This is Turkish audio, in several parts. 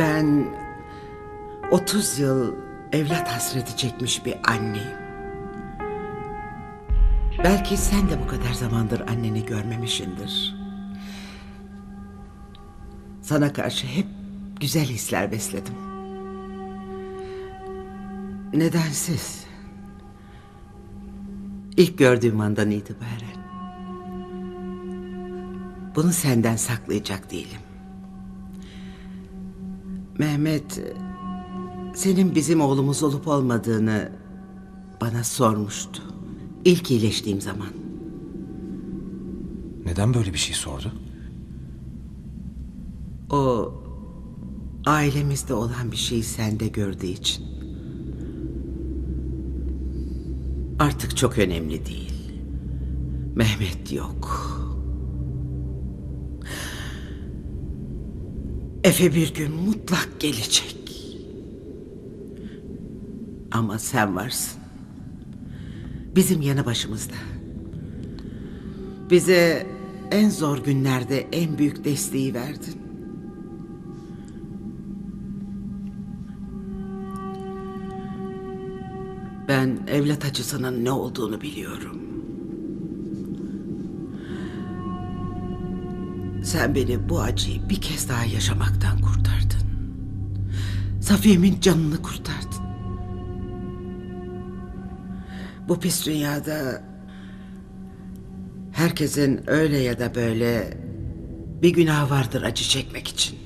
Ben 30 yıl evlat hasreti çekmiş bir anneyim. Belki sen de bu kadar zamandır anneni görmemişindir. Sana karşı hep güzel hisler besledim. Nedensiz. İlk gördüğüm andan itibaren. Bunu senden saklayacak değilim. Mehmet senin bizim oğlumuz olup olmadığını bana sormuştu. İlk iyileştiğim zaman. Neden böyle bir şey sordu? O ailemizde olan bir şeyi sende gördüğü için. Artık çok önemli değil. Mehmet yok. Efe bir gün mutlak gelecek. Ama sen varsın. Bizim yanı başımızda. Bize en zor günlerde en büyük desteği verdin. Ben evlat acısının ne olduğunu biliyorum. Sen beni bu acıyı bir kez daha yaşamaktan kurtardın. Safiye'min canını kurtardın. Bu pis dünyada herkesin öyle ya da böyle bir günah vardır acı çekmek için.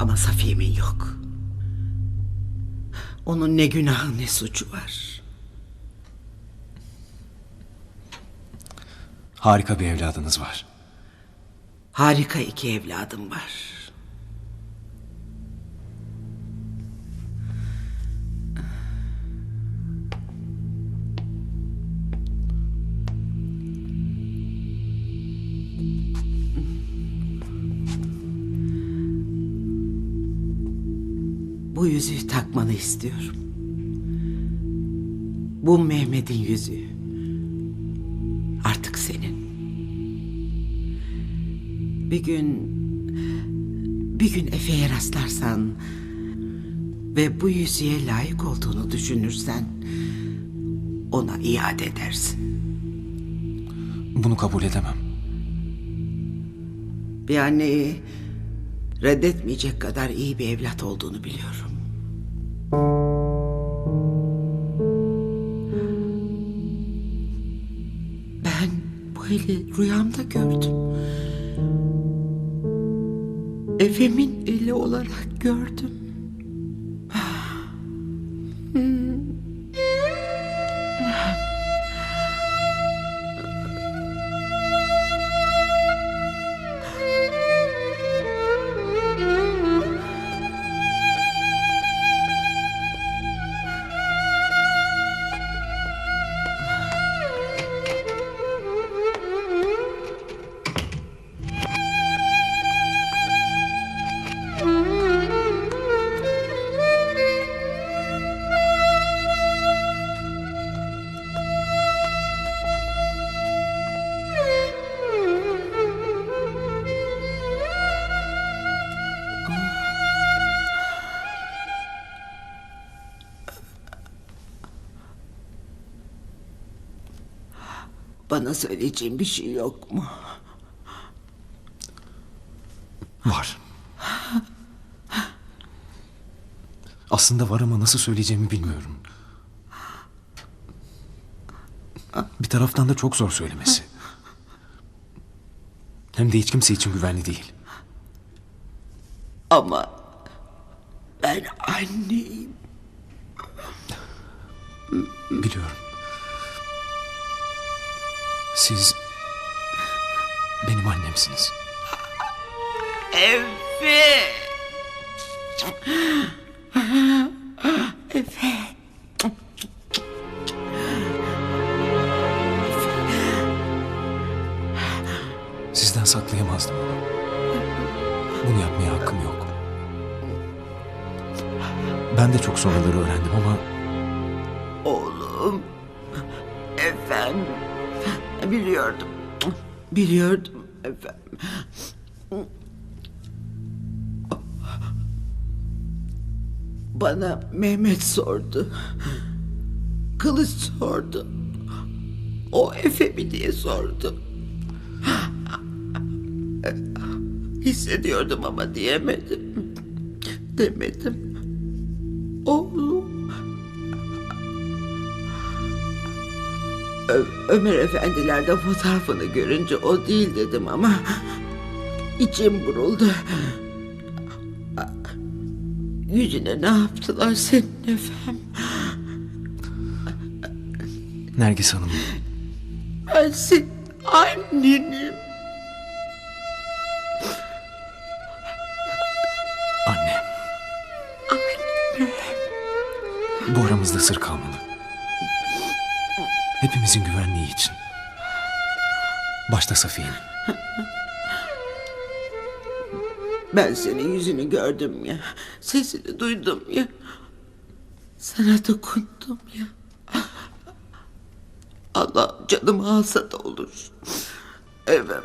Ama Safiye'min yok. Onun ne günahı ne suçu var. Harika bir evladınız var. Harika iki evladım var. Bu yüzüğü takmanı istiyorum. Bu Mehmet'in yüzüğü. Artık senin. Bir gün bir gün Efe'ye rastlarsan ve bu yüzüğe layık olduğunu düşünürsen ona iade edersin. Bunu kabul edemem. Bir anneyi reddetmeyecek kadar iyi bir evlat olduğunu biliyorum. Ben bu eli rüyamda gördüm. Efe'min eli olarak gördüm. Bana söyleyeceğin bir şey yok mu? Var. Aslında var ama nasıl söyleyeceğimi bilmiyorum. Bir taraftan da çok zor söylemesi. Hem de hiç kimse için güvenli değil. Ama ben anneyim. Biliyorum. Siz benim annemsiniz. Efe. Efe. Sizden saklayamazdım. Bunu yapmaya hakkım yok. Ben de çok sonraları öğrendim ama Oğlum. Efendim. Biliyordum. Biliyordum efendim. Bana Mehmet sordu. Kılıç sordu. O Efe mi diye sordu. Hissediyordum ama diyemedim. Demedim. O Ö- Ömer Efendilerde fotoğrafını görünce o değil dedim ama içim buruldu. Yüzüne ne yaptılar senin efem? Nergis Hanım. Ben senin annenim. Anne. Bu aramızda sır kalmalı. Hepimizin güvenliği için. Başta Safiye'nin. Ben senin yüzünü gördüm ya. Sesini duydum ya. Sana dokundum ya. Allah canımı alsa da olur. Evet.